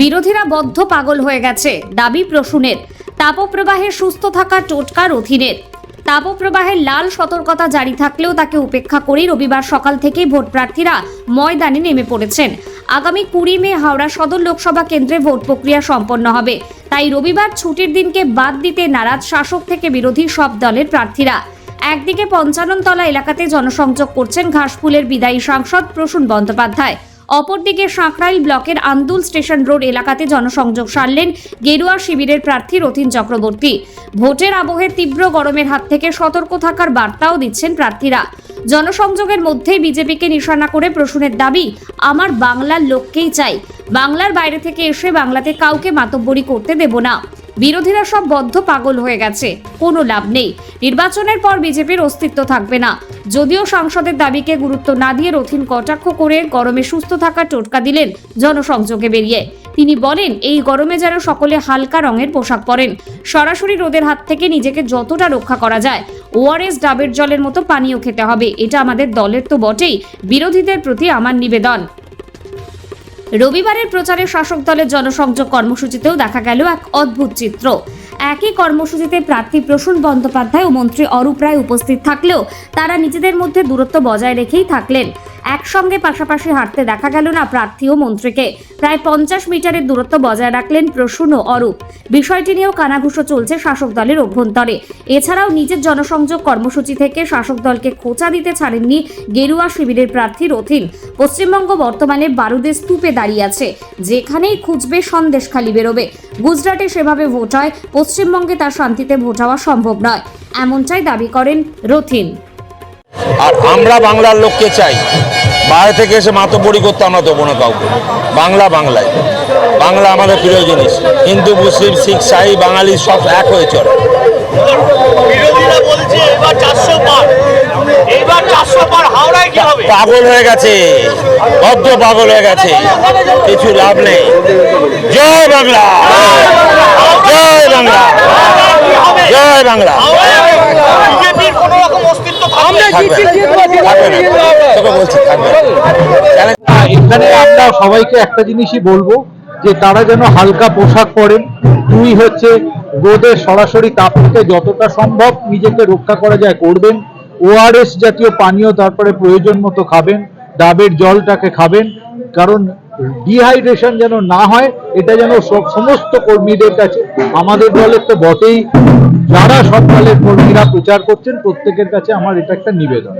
বিরোধীরা বদ্ধ পাগল হয়ে গেছে। দাবি প্রসূনের। তাপপ্রবাহে সুস্থ থাকা টোটকার অধীনের তাপপ্রবাহের লাল সতর্কতা জারি থাকলেও তাকে উপেক্ষা করেই রবিবার সকাল থেকেই ভোট প্রার্থীরা ময়দানে নেমে পড়েছেন। আগামী কুড়ি মে হাওড়া সদর লোকসভা কেন্দ্রে ভোট প্রক্রিয়া সম্পন্ন হবে। তাই রবিবার ছুটির দিনকে বাদ দিতে নারাজ শাসক থেকে বিরোধী সব দলের প্রার্থীরা। একদিকে পঞ্চাননতলা এলাকাতে জনসংযোগ করছেন ঘাসফুলের বিদায়ী সাংসদ প্রসূন বন্দ্যোপাধ্যায়। অপরদিকে সাঁকরাইল ব্লকের আন্দুল স্টেশন রোড এলাকাতে জনসংযোগ সারলেন গেরুয়া শিবিরের প্রার্থী রথিন চক্রবর্তী। ভোটের আবহে তীব্র গরমের হাত থেকে সতর্ক থাকার বার্তাও দিচ্ছেন প্রার্থীরা। জনসংযোগের মধ্যেই বিজেপিকে নিশানা করে প্রসূনের দাবি, আমার বাংলার লোককেই চাই। বাংলার বাইরে থেকে এসে বাংলাতে কাউকে মাতব্বরি করতে দেব না। বিরোধীরা সব বদ্ধ পাগল হয়ে গেছে। কোনো লাভ নেই। নির্বাচনের পর বিজেপির অস্তিত্ব থাকবে না। যদিও সাংসদের দাবিকে গুরুত্ব না দিয়ে রথিন কটাক্ষ করে গরমে সুস্থ থাকার টোটকা দিলেন জনসংযোগে বেরিয়ে। তিনি বলেন, এই গরমে যেন সকলে হালকা রঙের পোশাক পরেন। সরাসরি রোদের হাত থেকে নিজেকে যতটা রক্ষা করা যায়, ওআরএস ডাবের জলের মতো পানীয় খেতে হবে। এটা আমাদের দলের তো বটেই। বিরোধীদের প্রতি আমার নিবেদন। রবিবারের প্রচারে শাসক দলের জনসংযোগ কর্মসূচিতেও দেখা গেল এক অদ্ভুত চিত্র। একই কর্মসূচিতে প্রার্থী প্রসূন বন্দ্যোপাধ্যায় ও মন্ত্রী অরূপ রায় উপস্থিত থাকলেও তারা নিজেদের মধ্যে দূরত্ব বজায় রেখেই থাকলেন। একসঙ্গে পাশাপাশি হাঁটতে দেখা গেল না প্রার্থী ও মন্ত্রীকে। প্রায় পঞ্চাশ মিটারের দূরত্ব বজায় রাখলেন প্রসূন ও অরূপ। বিষয়টি নিয়েও কানাঘুষো চলছে শাসক দলের অভ্যন্তরে। এছাড়াও নিজের জনসংযোগ কর্মসূচি থেকে শাসক দলকে খোঁচা দিতে ছাড়েননি গেরুয়া শিবিরের প্রার্থী রথিন। পশ্চিমবঙ্গ বর্তমানে বারুদের স্তূপে দাঁড়িয়ে আছে, যেখানেই খুঁজবে সন্দেশ খালি বেরোবে। গুজরাটে সেভাবে ভোট হয়, পশ্চিমবঙ্গে তার শান্তিতে ভোট হওয়া সম্ভব নয়। এমনটাই দাবি করেন রথিন। আর আমরা বাংলার লোককে চাই। বাইরে থেকে এসে মাতব্বরি করতে আমরা দেবো না কাউকে। বাংলা বাংলায়। বাংলা আমাদের প্রিয় জিনিস। হিন্দু মুসলিম শিখ শাহী বাঙালি সব এক হয়ে চলে। পাগল হয়ে গেছে। বদ্ধ পাগল হয়ে গেছে। কিছু লাভ নেই। জয় বাংলা। জয় বাংলা। জয় বাংলা। এখানে আমরা সবাইকে একটা জিনিসই বলব যে তারা যেন হালকা পোশাক পরেন। দুই হচ্ছে রোদের সরাসরি তাপ থেকে যতটা সম্ভব নিজেকে রক্ষা করা যায় করবেন। ওআরএস জাতীয় পানীয় তারপরে প্রয়োজন মতো খাবেন। ডাবের জলটাকে খাবেন। কারণ ডিহাইড্রেশন যেন না হয়, এটা যেন সব সমস্ত কর্মীদের কাছে, আমাদের দলের তো বটেই, যারা সব দলের কর্মীরা প্রচার করছেন, প্রত্যেকের কাছে আমার এটা একটা নিবেদন।